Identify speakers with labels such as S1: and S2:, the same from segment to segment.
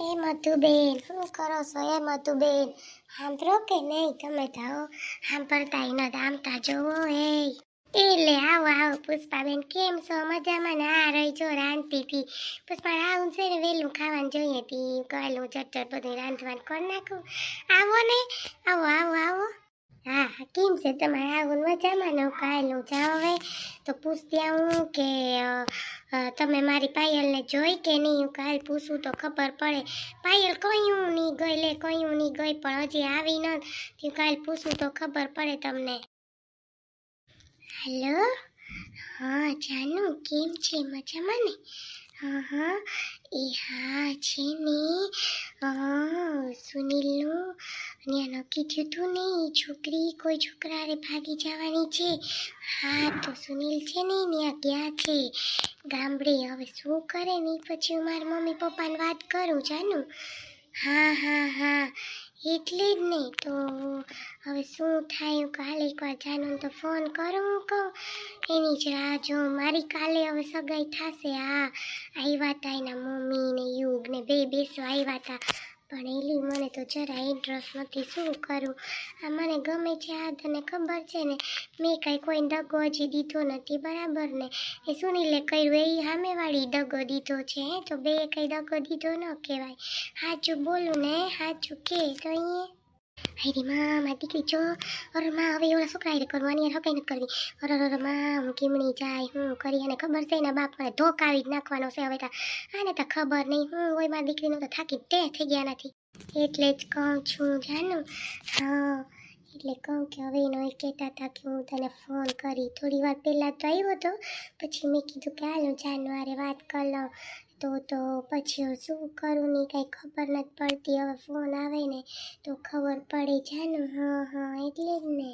S1: એ મધુબેન, શું કરો છો એ મધુબેન? સાંભળો કે નહીં, તમે તો સાંભળતા ન આમતા જોવો એ. એટલે આવો આવો, પુષ્પાબેન, કેમ છો? મજામાં ને? રહી જો રાંધતી હતી પુષ્પા આવું છે ને વહેલું ખાવાનું જોઈએ હતી કહેલું ચટચટ બધું રાંધવાનું કરી નાખું. આવો ને. આવો આવો આવો. હા હા, કેમ છે? તમારે આવું મજામાં ને કાયલું જાઓ હવે તો પૂછતી આવું કે તમે મારી પાયલને જોઈ કે નહીં? હું કાલ પૂછું તો ખબર પડે. પાયલ કયું નહીં ગઈ? લે કયું નહીં ગઈ? પણ હજી આવી નથી હું કાલ પૂછું તો ખબર પડે તમને. હેલો? હા જાનું કેમ છે? મજામાં ને? હા હા. એ હા છે ને. હા સુનિલનું ત્યાં નક્કી થયું હતું ને ઈ છોકરી કોઈ છોકરાને ભાગી જવાની છે. હા, તો સુનિલ છે ને ત્યાં ગયા છે. ગામડે હવે શું કરે ને પછી હું મારા મમ્મી પપ્પાને વાત કરું, જાનું? હા હા હા, એટલે જ નહીં તો હવે શું થાય કાલે એકવાર જાનું તો ફોન કરું હું કહું. એની જ રાહ જો મારી કાલે હવે સગાઈ થશે. હા આવ્યા હતા એના મમ્મી ને યુગ ને બે બેસો આવ્યા હતા પણ એલી મને તો જરા ઇન્ટરેસ્ટ નથી. શું કરું? આ મને ગમે છે, આ તને ખબર છે ને? મેં કાંઈ કોઈ દગો હજી દીધો નથી, બરાબર ને? એ સુનિલે કર્યું, એ સામેવાળી દગો દીધો છે, હે? તો બે કંઈ દગો દીધો ન કહેવાય. સાચું બોલું ને સાચું કે, તો અહીંયા હાયરી માં મારી દીકરી જો અરે માં હવે એવડા છોકરા કરવાની યાર હકાઈ નથી કરવી કેમણી જાય, હું કરી, અને ખબર છે એના બાપને જ નાખવાનો છે હવે તા. આને તો ખબર નહીં. હું હોય દીકરીનું તો થાકી તે થઈ ગયા નથી. એટલે જ કહું છું, જાનું. હા, એટલે કહું કે હવે એનો એ કહેતા હતા કે હું તને ફોન કરી. થોડી વાર પહેલાં તો આવ્યો હતો પછી મેં કીધું કે હાલ હું જાનુઆરે વાત કરી તો તો પછી શું કરું? ને કાંઈ ખબર નથી પડતી. હવે ફોન આવે ને તો ખબર પડે ને? હા હા, એટલે જ ને.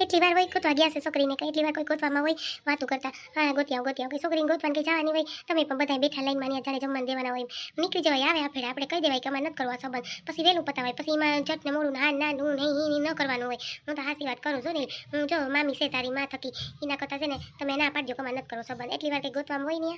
S1: એટલી વાર હોય ગોતવા ગયા છે છોકરીને એટલી વાર કોઈ ગોતવામાં હોય, વાતું કરતા. હા ગોતી આવો ગોતી આવો. છોકરીને ગોતવાની કઈ જવાની હોય, તમે પણ બધા બેઠા લાઈનમાં ત્યાં જાણે જમવાનું દેવાના હોય નીકળી જવાય, આવે આપણે આપણે કહી દેવાય કે અમારે નથી કરવા સંબંધ. પછી વહેલું પતાવાય. પછી એમાં જટ મોડું ના ના નું નહીં ન કરવાનું હોય. હું તો હાસી વાત કરું છું ને. હું જો, મામી છે તારી, માં થકી. એના કરતાં છે ને, તમે ના પાડજો કે અમારે નથી કરવો સંબંધ. એટલી વાર કંઈ ગોતવામાં હોય ને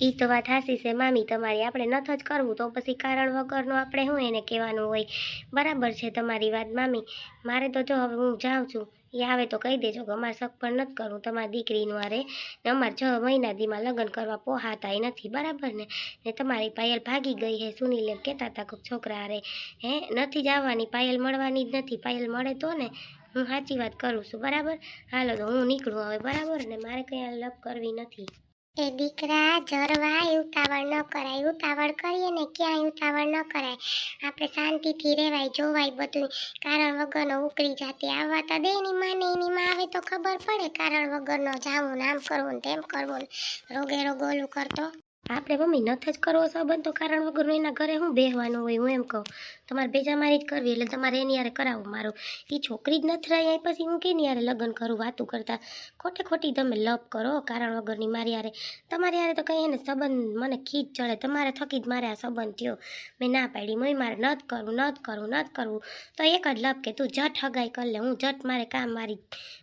S1: ઈ તો વાત હાસી છે, મામી, તમારી આપણે નથ જ કરવું, તો પછી કારણ વગરનું આપણે શું એને કહેવાનું હોય? બરાબર છે તમારી વાત, મામી. મારે તો જો હવે હું જાઉં છું, એ આવે તો કહી દેજો કે અમારે શક પણ નથી કરવું, તમારી દીકરીનું અરે ને અમારે છ મહિના દીમાં લગ્ન કરવા પોહાતા નથી, બરાબર ને? ને તમારી પાયલ ભાગી ગઈ હે, સુનિલ એમ કહેતા હતા કોઈક છોકરા અરે હે, નથી જ આવવાની પાયલ મળવાની જ નથી, પાયલ મળે તો ને? હું સાચી વાત કરું છું, બરાબર? હાલો તો હું નીકળું હવે, બરાબર? ને મારે કંઈ લપ કરવી નથી. એ દીકરા જરવા ઉતાવળ ન કરાય ઉતાવળ કરીએ ને ક્યાંય ઉતાવળ ન કરાય. આપણે શાંતિથી રહેવાય, જોવાય બધું કારણ વગરનો ઉકળી જાતી આવવા તો દે એની માને, એની માં આવે તો ખબર પડે. કારણ વગરનો જાવું નામ કરવું ને તેમ કરવું રોગે રોગ ઓલું કરતો. આપણે મમ્મી નથી જ કરવો સંબંધ તો કારણ વગરનો એના ઘરે હું બેહવાનું હોય, હું એમ કહું. તમારે ભેજા મારી જ કરવી એટલે તમારે એની યારે કરાવવું મારું. એ છોકરી જ નથી રહી પછી હું કેની યારે લગ્ન કરું, વાતું કરતા. ખોટે ખોટી તમે લપ કરો કારણ વગરની મારી યારે તમારી યારે તો કંઈ એને સંબંધ મને ખીજ ચડે. તમારે થકી જ મારે આ સંબંધ થયો. મેં ના પાડી મમ્મી મારે નથી કરવું નથી કરવું નથી કરવું. તો એક જ લપ કે તું જટ હગાઈ કર લે, હું જટ મારે કામ મારી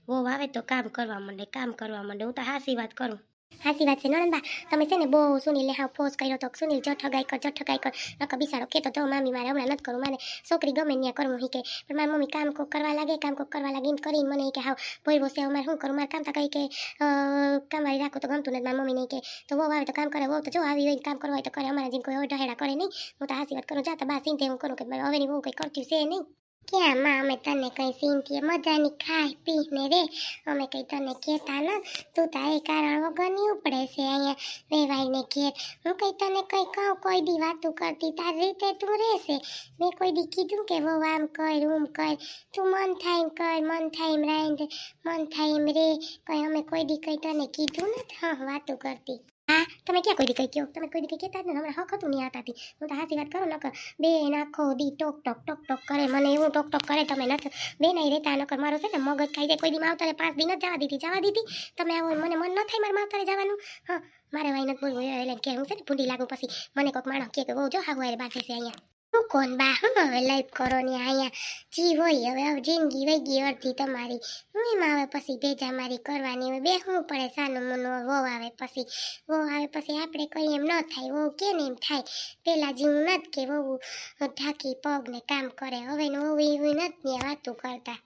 S1: વહુ આવે તો કામ કરવા માંડે, કામ કરવા માંડે. હું તો હાસી વાત કરું. હાસી વાત છે. નણંદબા, તમે છે ને બહુ સુનિલને હા ફોર્સ કર્યો તો સુનિલ જટ હગાઈ કર જટ હગાઈ કર નકર બિસાડો. કહેતો તો, મામી, મારે હમણાં નથી કરું મારે છોકરી ગમે ત્યાં કરવું હી કે પણ મારી મમ્મી કામ કોક કરવા લાગે, કામ કોક કરવા લાગે, એમ કરીને મને કે, હાવ, ભોયવો છે, અમારે મારે શું કરું મારે કામ તો કહી કે કામ કામવાળી રાખો તો ગમતું નથી. મારી મમ્મી નહીં કે, તો વહુ આવે તો કામ કરે, વહુ તો જો આવી હોય કામ કરવું હોય તો કરે. અમારા જેમ કોઈ ઓઢહેડા કરે નહીં. હું તો હાસી વાત કરું. જાતા બા સીનતે હું કરું કે હવેની વહુ કંઈ કરતી છે નહીં. ક્યાં માં? અમે તને કંઈ સીનથી મજાની ખાઈ પીને રે. અમે કંઈ તને કહેતા ન. તું તારે કારણ વગરની ઉપડે છે અહીંયા વેવાઈને ઘેર. હું કંઈ તને કંઈ કહું, કોઈ દી વાતું કરતી તારી રીતે તું રહેશે. મેં કોઈ દી કીધું કે વહુ આમ કર, ઉમ કર. તું મન થાય એમ કર, મન થાય એમ રાંધ, મન થાય એમ રે. કંઈ અમે કોઈ દી કંઈ તને કીધું નથી. હા, વાતું કરતી. હા, તમે ક્યાં કોઈ દી કહો? તમે કોઈ દી કહેતા જ ને, હમણાં હક હતું નહીં આતાથી હું તો હાસી વાત કરો, નકર બે નાખો દી ટોક ટોક ટોક ટોક કરે, મને એવું ટોક ટોક કરે, તમે નથી. બે નહીં રહેતા, નકર મારો છે ને મગજ ખાઈ જાય. કોઈ દી માવતરે પાંચ દિન જ જવા દીધી. જવા દીધી? તમે આવો, મને મન ન થાય મારે માવતરે જવાનું? હા, મારે વાઈ નથી બોલવું એટલે કે હું છે ને ભૂંડી લાગુ પછી. મને કોઈક માણસ કે બહુ જો હાગુ બાકી છે અહીંયા. કોણ બા? હું, હવે લાઈફ કરો ને અહીંયા જી હોય, હવે હવે જિંદગી વહી ગઈ અડધી તમારી. હું એમાં હવે પછી ભેજા મારી કરવાની, હવે બેસવું પડે સાનું મનું વહુ આવે પછી. વહુ આવે પછી આપણે કંઈ એમ ન થાય, વહુ કે એમ થાય. પેલા જેવું નથી કે વહુ ઢાંકી પગને કામ કરે. હવે વહુ એવું નથી ને વાતું કરતા.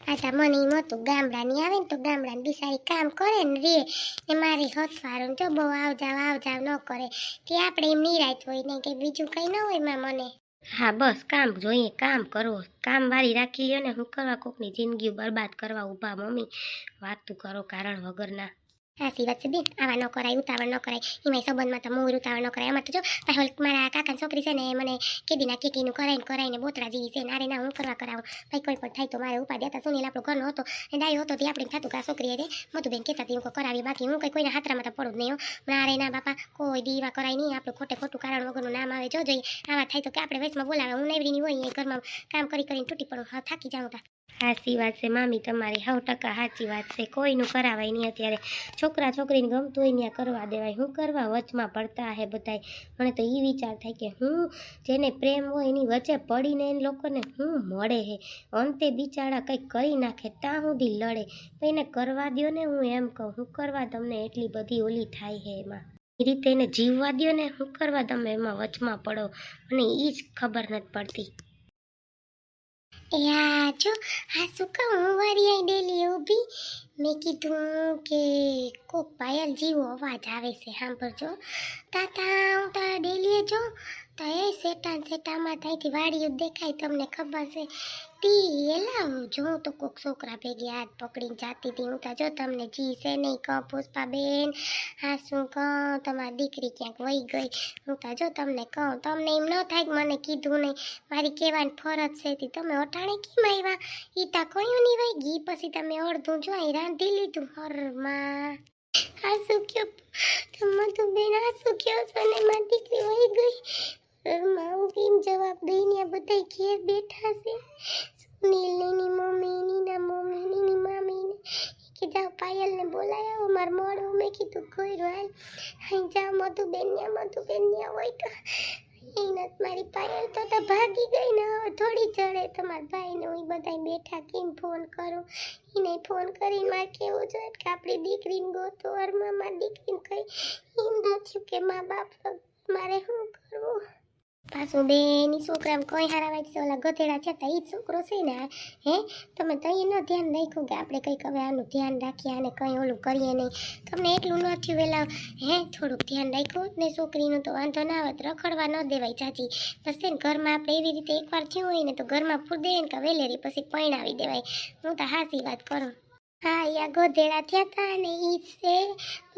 S1: આ મને એમ હતું, ગામડાની આવે ને તો ગામડાની બિચારી કામ કરે ને રે. ને મારી હથવારું જો બહુ આવ જાવ આવ જાવ ન કરે. કે આપણે એમ નિરાત હોય ને કે બીજું કંઈ ન હોયમાં મને.
S2: હા, બસ, કામ જોઈએ, કામ કરો કામ વાળી રાખી લ્યો ને, હું કરવા કોકની જિંદગી બરબાદ કરવા ઊભા, મમ્મી. વાતું કરો, કારણ વગરના.
S1: સાચી વાત છે બેન આવા ન કરાય ઉતાવળ ન કરાય એમાં સંબંધમાં તો મોર ઉતાવળ ન કરાય આમાં તો જો પાછળ મારા કાકાની છોકરી છે ને મને કેદીના કેકીનું કરાઈને કરાઈને બોતરા જેવી છે ને અરે ના હું કરવા કરાવું ભાઈ કોઈ પણ થાય તો મારે ઉપાધિ હતા સુનિલ આપણો ઘરનો હતો ને ડાયો હતો તે આપણે થતું કે છોકરી રે મધુબેન કહેતા હતી હું કરાવી બાકી હું કઈ કોઈના હાથરામાં તો પડું જ નહીં હો ના રે ના બાપા કોઈ દીવા કરાય નહીં આપણે ખોટે ખોટું કારણ વગરનું નામ આવે જો જોઈએ આવા થાય તો કે આપણે વચમાં બોલાવે હું નેવરીની હોય એ ઘરમાં કામ કરી કરીને તૂટી પડું હા થાકી જાઉં તા
S2: સાચી વાત છે, મામી તમારી. સો ટકા સાચી વાત છે. કોઈનું કરાવાય નહીં અત્યારે. છોકરા છોકરીને ગમતું હોય ત્યાં કરવા દેવાય. હું કરવા વચમાં પડતા હે બધાય? મને તો એ વિચાર થાય કે હું જેને પ્રેમ હોય એની વચ્ચે પડીને એ લોકોને હું મળે હે? અંતે બિચારા કંઈક કરી નાખે ત્યાં સુધી લડે. તો એને કરવા દો ને હું એમ કહું, હું કરવા તમને એટલી બધી ઓલી થાય હે એમાં? એ રીતે એને જીવવા દ્યો ને હું કરવા તમે એમાં વચમાં પડો. મને એ જ ખબર નથી પડતી.
S1: યા જો, આ શું કહું? હું વારી ડેલી ઊભી. મેં કીધું કે કોક પાયલ જેવો અવાજ આવે છે, સાંભળજો. તાતા, હું તારા ડેલીએ જો તો એ સેટા ને સેટામાં થાયથી વાડીયું દેખાય, તમને ખબર છે. તી એલા, જો તો કોક છોકરા ભેગી હાથ પકડીને જાતી હતી. હું તો જો તમને જી છે નહીં કહું, પુષ્પાબેન, હા, શું કહું? તમારી દીકરી ક્યાંક વહી ગઈ. હું તો જો તમને કહું, તમને એમ ન થાય કે મને કીધું નહીં. મારી કહેવાની ફરજ છે તે. તમે અટાણે કેમ આવ્યા? એ તા કયું નહીં વહી ગઈ. પછી તમે અડધું જો અહીં રાંધી લીધું. હરમાં આ કયો? તમે તો બેન આ કયો છો? ને મારી દીકરી વહી ગઈ. હરમાં હું કેમ જવાબ દઈને બધા ઘેર બેઠા છે સુનિલની મમ્મી નીના મમ્મી નીની મામી ને કે જાઓ પાયલને બોલાય આવો મારે મોડું કોઈ હાલ અહીં મધુબેન મધુ બેન્યા ન્યા હોય તો એના મારી પાયલ તો તો ભાગી ગઈ ને હવે થોડી ચડે તમારા ભાઈને હું બધા બેઠા કેમ ફોન કરું? એને ફોન કરીને મારે કેવું જોઈએ કે આપણી દીકરીને ગોતો અરમાં દીકરીને કઈ એમ નથી કે મા બાપ, મારે શું કરવું? પાછું બેની છોકરામાં કોઈ હારા વાંચશે ઓલા ગધેડા છે તો એ છોકરો છે ને, હે, તમે તો એનો ધ્યાન રાખ્યું કે આપણે કંઈક હવે આનું ધ્યાન રાખીએ અને કંઈ ઓલું કરીએ નહીં. તમને એટલું ન થયું વેલા, હે, થોડુંક ધ્યાન રાખ્યું ને છોકરીનું તો વાંધો ના આવે રખડવા ન દેવાય ચાચી પછી ને ઘરમાં આપણે એવી રીતે એકવાર થયું હોય ને તો ઘરમાં ફૂર દઈએ ને કે વેલેરી પછી પૈણાવી દેવાય. હું તો હાસી વાત કરું. હા અહીંયા ગધેડા થયા હતા ને એ છે.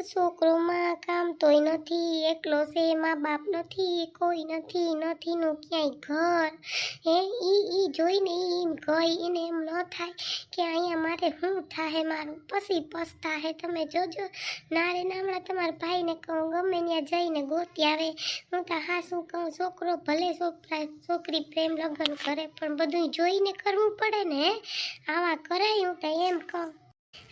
S1: છોકરોમાં કામ તોય નથી, એકલો છે, મા બાપ નથી, કોઈ નથી નથી નું ક્યાંય ઘર. હે એ એ જોઈને એમ ગઈ એને એમ ન થાય કે અહીંયા મારે શું થાય મારું પછી પસતા હે તમે જોજો ના રે હમણાં તમારા ભાઈને કહું, ગમે ત્યાં જઈને ગોતી આવે. હું તો હા શું કહું, છોકરો ભલે છોકરા, છોકરી પ્રેમ લગ્ન કરે, પણ બધું જોઈને કરવું પડે ને. આવા કરાય, હું તો એમ કહું.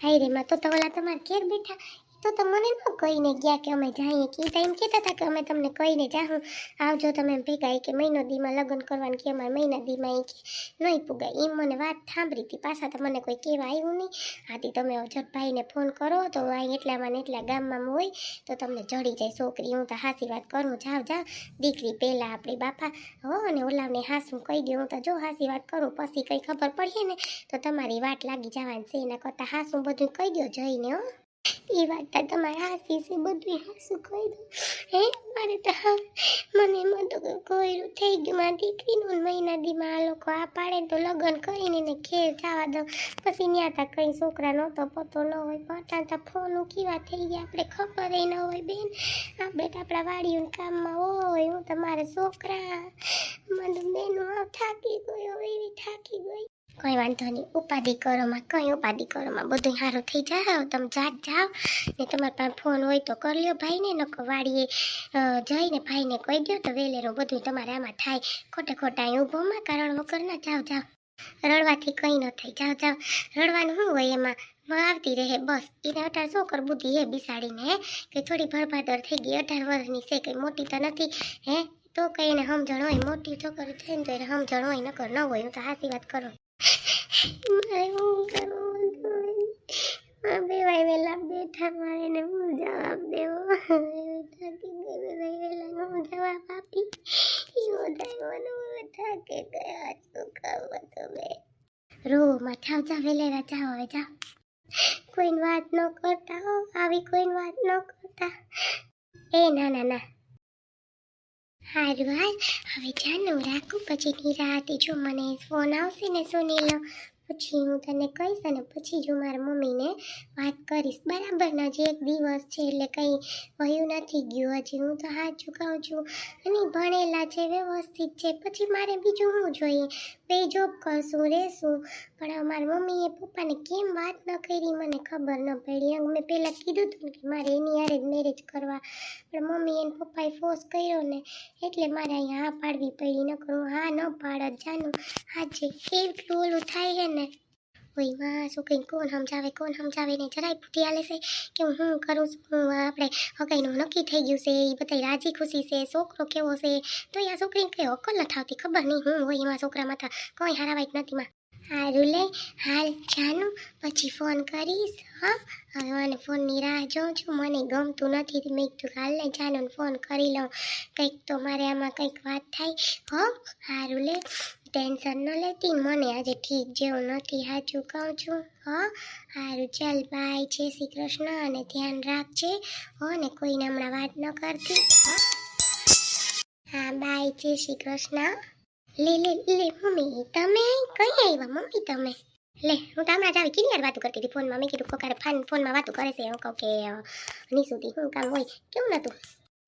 S1: હાય રે માં તો તવલા તમારા ઘેર બેઠા તો તમને મને ન કહીને ગયા કે અમે જઈએ, કે એ ટાઈમ કહેતા હતા કે અમે તમને કહીને જાહું. આવજો તમે ભેગા કે મહિનો દીમાં લગ્ન કરવાનું કે અમારે મહિના દીમાં એ કે નહીં પુગાય. એમ મને વાત સાંભળી હતી પાછા તો મને કોઈ કહેવા આવ્યું નહીં. આથી તમે જટભાઈને ફોન કરો તો અહીં એટલામાં ને એટલા ગામમાં હોય તો તમને જડી જાય છોકરી. હું તો હાસી વાત કરું. જાવ જાવ. દીકરી પહેલાં આપણી બાપા. હો, અને ઓલાવને હાસું કહી દઉં હું તો જો હાસી વાત કરું, પછી કંઈ ખબર પડીએ ને, તો તમારી વાટ લાગી જવાની છે. એના કરતાં હાસું બધું કહી દો જઈને, હો. એ વાત તો તમારે છે બધું હાસું કહી દઉં હે, મારે તો મને એમાં તો કોયરું થઈ ગયું. મારી દીકરીનું મહિના દીમાં આ લોકો આ પાડે તો લગ્ન કરીને ને ખેર જવા દઉં. પછી ત્યાં તા કંઈ છોકરા નહોતો, પોતો ન હોય પોતા તા ફોન કેવા થઈ ગયા. આપણે ખબર ન હોય બેન. આપણે તો આપણા વાડીઓને કામમાં હોય, હું તમારા છોકરા. મને બેન થાકી ગયો એવી થાકી ગઈ. કોઈ વાંધો નહીં. ઉપાધિ કરોમાં, કંઈ ઉપાધિ કરોમાં. બધું સારું થઈ જાઓ, તમે જાત જાઓ. ને તમારા પાસે ફોન હોય તો કરી લ્યો ભાઈને નકો વાડીએ જઈને ભાઈને કહી દો તો વેલેરું બધું તમારે આમાં થાય. ખોટે ખોટા અહીં ઊભોમાં કારણ વગર ના જાઓ જાઓ. રડવાથી કંઈ ન થાય. જાઓ જાઓ. રડવાનું શું હોય એમાં? આવતી રહે, બસ. એને અઢાર શું કર બુદ્ધિ હે બિસાડીને, હે? કે થોડી ભરભાદર થઈ ગઈ, અઢાર વર્ષની છે, કંઈ મોટી તો નથી, હે? તો કંઈ એને સમજણ હોય, મોટી છોકરી થઈ ને તો એને સમજણ હોય, નકર ન હોય, હું તો હાસી વાત કરું. મારે બે બેઠા મારે ને હું જવાબ દેવો થાકી બે જવાબ આપી ઈ બધા મને ગયા શું કરવું જાઓ કોઈને વાત ન કરતા આવી કોઈને વાત ન કરતા એ ના ના ના. હારું હાલ. હવે જાનું રાખું પછીની નિરાતે. જો મને ફોન આવશે ને સુનીલો પછી હું તને કહીશ અને પછી જો મારા મમ્મીને વાત કરીશ. બરાબર ને હજી એક દિવસ છે એટલે કંઈ વયું નથી ગયું. હજી હું તો હાથ ચૂકાવું છું. અને ભણેલા છે, વ્યવસ્થિત છે. પછી મારે બીજું હું જોઈએ? બે જોબ કરશું, રહેશું. પણ મારા મમ્મીએ પપ્પાને કેમ વાત ન કરી? મને ખબર ન પડી. મેં પહેલાં કીધું હતું કે મારે એની હારે જ મેરેજ કરવા. પણ મમ્મી એને પપ્પાએ ફોર્સ કર્યો ને એટલે મારે અહીંયા હા પાડવી પડી. નકર હું હા ન પાડત. જાનું. હા છે એટલું ઓલું થાય છે ને? માં શું કંઈ કોણ સમજાવે કોણ સમજાવે ને? જરાય બુદ્ધિ આલે છે કે હું કરું છું? આપણે હકાઈનું નક્કી થઈ ગયું છે એ બધાય રાજી ખુશી છે, છોકરો કેવો છે? તો આ છોકરીને કંઈ અકલ નથી આવતી ખબર નહીં હું હોય એમાં છોકરામાં તો કોઈ હારાવાય નથી માં. સારું લે, હાલ જાનું, પછી ફોન કરીશ, હા? હવે મને ફોનની રાહ જોઉં છું, મને ગમતું નથી મેં કીધું હાલ ને જાનું ફોન કરી લઉં. કંઈક તો મારે આમાં કંઈક વાત થાય, હો? હારું લે. ટેન્શન ન લેતી મને આજે ઠીક જેવું નથી સાચું કહું છું. હારું ચાલ બાય છે શ્રી કૃષ્ણ અને ધ્યાન રાખજે. હો ને કોઈને હમણાં વાત ન કરતી. હા. બાય છે શ્રી કૃષ્ણ. લે લે લે મમ્મી તમે કઈ આવ્યા? મમ્મી તમે. લે હું તો હમણાં જ આવી કિની વાતો કરતી હતી ફોનમાં. મેં કીધું કોકારે ફાન ફોનમાં વાતો કરે છે. હું કહું કે અ, નિશુથી શું કામ હોય કેવું નતું?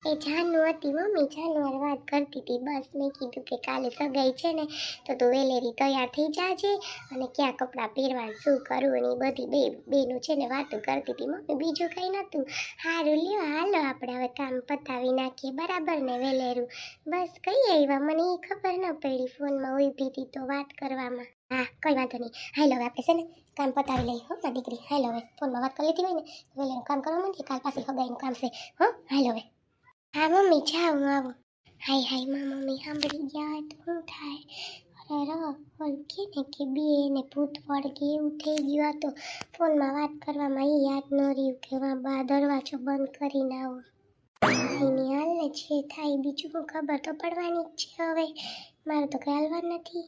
S1: એ જાનુ હતી મમ્મી, જાનુ વાત કરતી હતી. બસ મેં કીધું કે કાલે સગાઈ છે ને, તો તું વેલેરી તૈયાર થઈ જાજે અને ક્યાં કપડાં પહેરવા શું કરવું ને એ બધી બે બેનું છે ને વાતો કરતી હતી. મમ્મી, બીજું કંઈ નહોતું. સારું લ્યો, હાલો આપણે હવે કામ પતાવી નાખીએ. બરાબર ને, વેલેરું? બસ કઈ આવ્યા? મને એ ખબર ન પડી ફોનમાં ઊભી હતી તો વાત કરવામાં. હા, કઈ વાંધો નહીં. હાલો, હવે આપણે છે ને કામ પતાવી લઈએ. હો દીકરી, હાલો, હવે ફોનમાં વાત કરી લીધી હોય ને વેલેરું કામ કરવા માંડીએ કાલ પાછી હગાઈનું કામ છે. હો, હાલો, હવે. હા મમ્મી જાઓ આવો હાય હાયમાં મમ્મી સાંભળી ગયા તો શું થાય અરે ર ઓલું કે ને કે બે ને ભૂત વળગે એવું થઈ ગયું તો ફોનમાં વાત કરવામાં એ યાદ ન રહ્યું કે વા બા દરવાજો બંધ કરીને આવો એની હાલને જે થાય બીજું ખબર તો પડવાની જ છે હવે મારે તો કંઈ હાલવા નથી